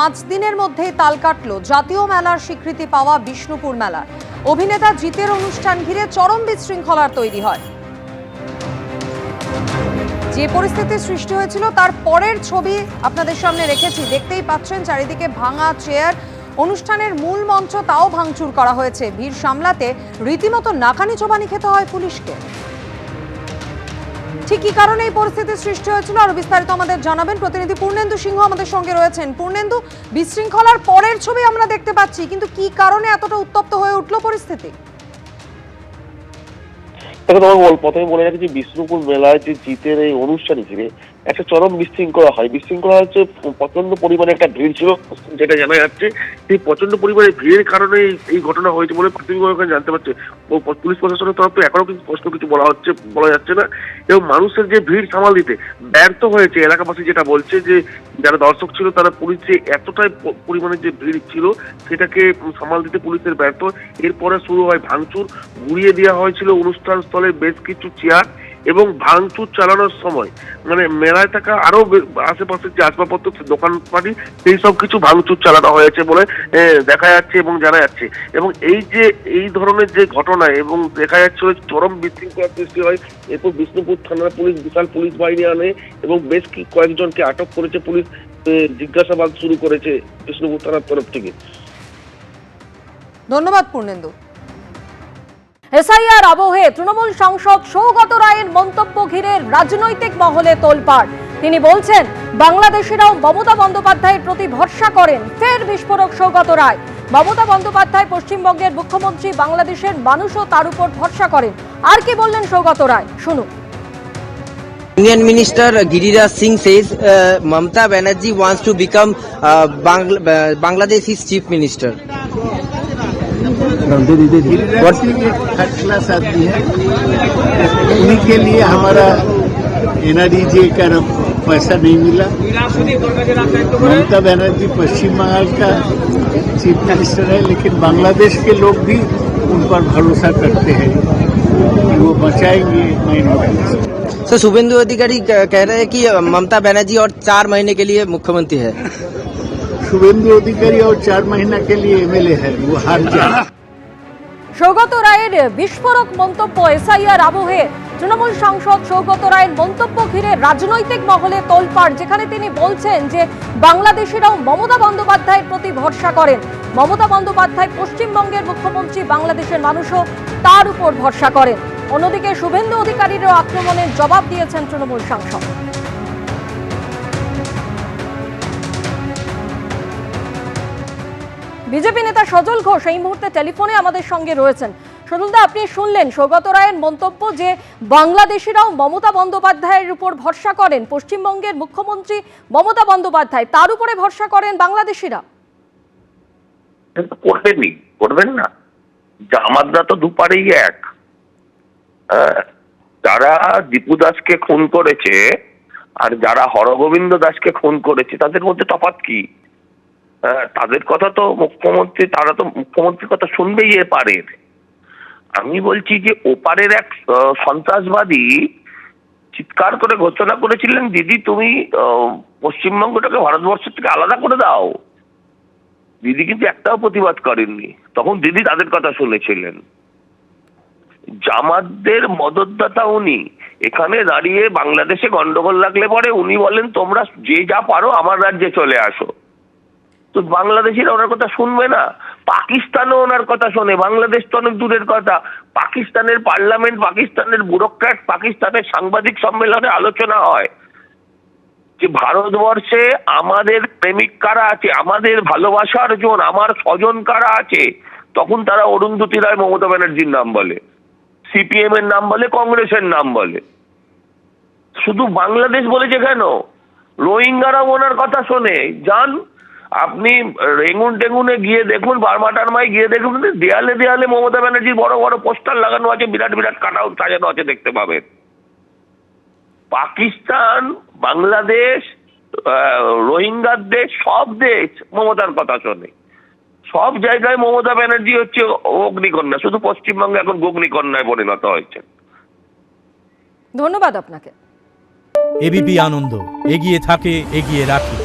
পাঁচ দিনের মধ্যেই তাল কাটল। জাতীয় মেলার স্বীকৃতি পাওয়া বিষ্ণুপুর মেলার। অভিনেতা জিতের অনুষ্ঠান ঘিরে চরম বিশৃঙ্খলার তৈরি হয়। যে পরিস্থিতি সৃষ্টি হয়েছিল, তার পরের ছবি আপনাদের সামনে রেখেছি। দেখতেই পাচ্ছেন চারিদিকে ভাঙা চেয়ার। অনুষ্ঠানের মূল মঞ্চ তাও ভাঙচুর করা হয়েছে। ভিড় সামলাতে রীতিমতো নাকানি চোবানি খেতে হয় পুলিশকে। ঠিক কি কারণে এই পরিস্থিতির সৃষ্টি হয়েছিল? আরও বিস্তারিত আমাদের জানাবেন। প্রতিনিধি পূর্ণেন্দু সিংহ আমাদের সঙ্গে রয়েছেন। পূর্ণেন্দু, বিশৃঙ্খলার পরের ছবি আমরা দেখতে পাচ্ছি, কিন্তু কি কারণে এতটা উত্তপ্ত হয়ে উঠল পরিস্থিতি? দেখো, তোমাকে প্রথমে বলে রাখি যে বিষ্ণুপুর মেলায় যে জিতের এই অনুষ্ঠান ঘিরে একটা চরম বিশৃঙ্খলা হয়। বিশৃঙ্খলা হচ্ছে প্রচণ্ড পরিমাণে একটা ভিড় ছিল, যেটা জানা যাচ্ছে। সেই প্রচণ্ড পরিমাণে ভিড়ের কারণে এই- ঘটনা হয়েছে বলে প্রাথমিকভাবে জানতে পারছে। পুলিশ প্রশাসনের তরফ থেকে এখনও কিন্তু স্পষ্ট কিছু বলা হচ্ছে, বলা যাচ্ছে না। এবং মানুষের যে ভিড় সামাল দিতে ব্যর্থ হয়েছে এলাকাবাসী যেটা বলছে যে, যারা দর্শক ছিল তারা পুলিশ এতটাই পরিমাণে যে ভিড় ছিল, সেটাকে সামাল দিতে পুলিশের ব্যর্থ। এরপরে শুরু হয় ভাঙচুর ঘুরিয়ে দেওয়া হয়েছিল অনুষ্ঠান স্থলে বেশ কিছু চেয়ার। এবং ভাঙচুর চালানোর সময় মানে মেলায় থাকা আরও বে- আশেপাশে যে আসবাবপত্র, দোকানপাটি, সেই সব কিছু ভাঙচুর চালানো হয়েছে বলে দেখা যাচ্ছে এবং জানা যাচ্ছে। এবং এই যে, এই ধরনের যে ঘটনা এবং দেখা যাচ্ছে চরম বিশৃঙ্খলার সৃষ্টি হয়, এরপর বিষ্ণুপুর থানার পুলিশ, বিশাল পুলিশ বাহিনী আনে এবং বেশ কি কয়েকজনকে আটক করেছে পুলিশ জিজ্ঞাসাবাদ শুরু করেছে বিষ্ণুপুর থানার তরফ থেকে। ধন্যবাদ পূর্ণেন্দু। এসআইআর আবহে তৃণমূল সাংসদ সৌগত রায়ের মন্তব্য ঘিরে রাজনৈতিক মহলে তোলপাড়। তিনি বলছেন বাংলাদেশিরাও মমতা বন্দ্যোপাধ্যায়ের প্রতি ভরসা করেন ফের বিস্ফোরক সৌগত রায়। মমতা বন্দ্যোপাধ্যায় পশ্চিমবঙ্গের মুখ্যমন্ত্রী বাংলাদেশের মানুষও তার উপর ভরসা করেন। আর কি বললেন সৌগত রায়? শুনুন। Indian Minister Giriraj Singh says uh, Mamata Banerjee wants to become uh, Bangl- uh, Bangladesh's chief minister. Giriraj Singh एक थर्ड क्लास आदमी है। उन्हीं के लिए हमारा एनआरईजे का पैसा नहीं मिला। ममता बनर्जी पश्चिम बंगाल का चीफ मिनिस्टर है लेकिन बांग्लादेश के लोग भी उन पर भरोसा करते हैं। कि वो बचाएँगे माइनॉरिटीज सर शुभेंदु अधिकारी कह रहे हैं कि ममता बनर्जी और चार महीने के लिए मुख्यमंत्री है। शुभेंदु अधिकारी और चार महीना के लिए एमएलए है वो हार जाए। সৌগত রায়ের বিস্ফোরক মন্তব্য এসআইআর আবহে। তৃণমূল সাংসদ সৌগত রায়ের মন্তব্য ঘিরে রাজনৈতিক মহলে তোলপাড়, যেখানে তিনি বলছেন যে বাংলাদেশিরাও মমতা বন্দ্যোপাধ্যায়ের প্রতি ভরসা করেন। মমতা বন্দ্যোপাধ্যায় পশ্চিমবঙ্গের মুখ্যমন্ত্রী, বাংলাদেশের মানুষও তার উপর ভরসা করেন। অন্যদিকে শুভেন্দু অধিকারীরও আক্রমণের জবাব দিয়েছেন তৃণমূল সাংসদ। বিজেপি নেতা সজল ঘোষ এই মুহূর্তে টেলিফোনে আমাদের সঙ্গে রয়েছেন। সজলদা আপনি শুনলেন সৌগত রায়ের মন্তব্য যে বাংলাদেশিরাও মমতা বন্দ্যোপাধ্যায়ের উপর ভরসা করেন পশ্চিমবঙ্গের মুখ্যমন্ত্রী মমতা বন্দ্যোপাধ্যায় তার উপরে ভরসা করেন বাংলাদেশিরা? কিন্তু করবেনই করবেন না। জামাতরা তো দুপারেই এক। হ্যাঁ, যারা দীপু দাসকে খুন করেছে আর যারা হরগোবিন্দ দাসকে খুন করেছে তাদের মধ্যে তফাৎ কি? তাদের কথা তো মুখ্যমন্ত্রী, তারা তো মুখ্যমন্ত্রীর কথা শুনবেই এ পারের আমি বলছি যে ওপারের এক সন্ত্রাসবাদী চিৎকার করে ঘোষণা করেছিলেন, দিদি, তুমি পশ্চিমবঙ্গটাকে ভারতবর্ষ থেকে আলাদা করে দাও। দিদি কিন্তু একটাও প্রতিবাদ করেননি। তখন দিদি তাদের কথা শুনেছিলেন। জামাতদের মদতদাতা উনি। এখানে দাঁড়িয়ে বাংলাদেশে গন্ডগোল লাগলে পরে উনি বলেন, তোমরা যে যা পারো আমার রাজ্যে চলে আসো। তো বাংলাদেশের ওনার কথা শুনবে না। পাকিস্তানও ওনার কথা শোনে। বাংলাদেশ তো অনেক দূরের কথা। পাকিস্তানের পার্লামেন্ট, পাকিস্তানের ব্যুরোক্র্যাট, পাকিস্তানের সাংবাদিক সম্মেলনে আলোচনা হয়। যে ভারতবর্ষে আমাদের প্রেমিক কারা আছে? আমাদের ভালোবাসার জন, আমার স্বজন কারা আছে? তখন তারা অরুন্ধতী রায়, মমতা ব্যানার্জির নাম বলে। সিপিএম এর নাম বলে, কংগ্রেসের নাম বলে। শুধু বাংলাদেশ বলেছে কেন? রোহিঙ্গারা ওনার কথা শোনে। যান আপনি রেঙ্গুন টেঙ্গুনে গিয়ে দেখুন বার্মা টার্মায় গিয়ে দেখুন দেয়ালে দেয়ালে মমতা ব্যানার্জির বড় বড় পোস্টার লাগানো আছে বিরাট বিরাট কাট আউট সাজানো আছে দেখতে পাবেন। পাকিস্তান বাংলাদেশ রোহিঙ্গার দেশ সব দেশ মমতার কথা শোনে। সব জায়গায় মমতা ব্যানার্জি হচ্ছে অগ্নিকন্যা শুধু পশ্চিমবঙ্গে এখন অগ্নিকন্যায় পরিণত হয়েছে ধন্যবাদ আপনাকে। এবিপি আনন্দ এগিয়ে থাকে এগিয়ে রাখে।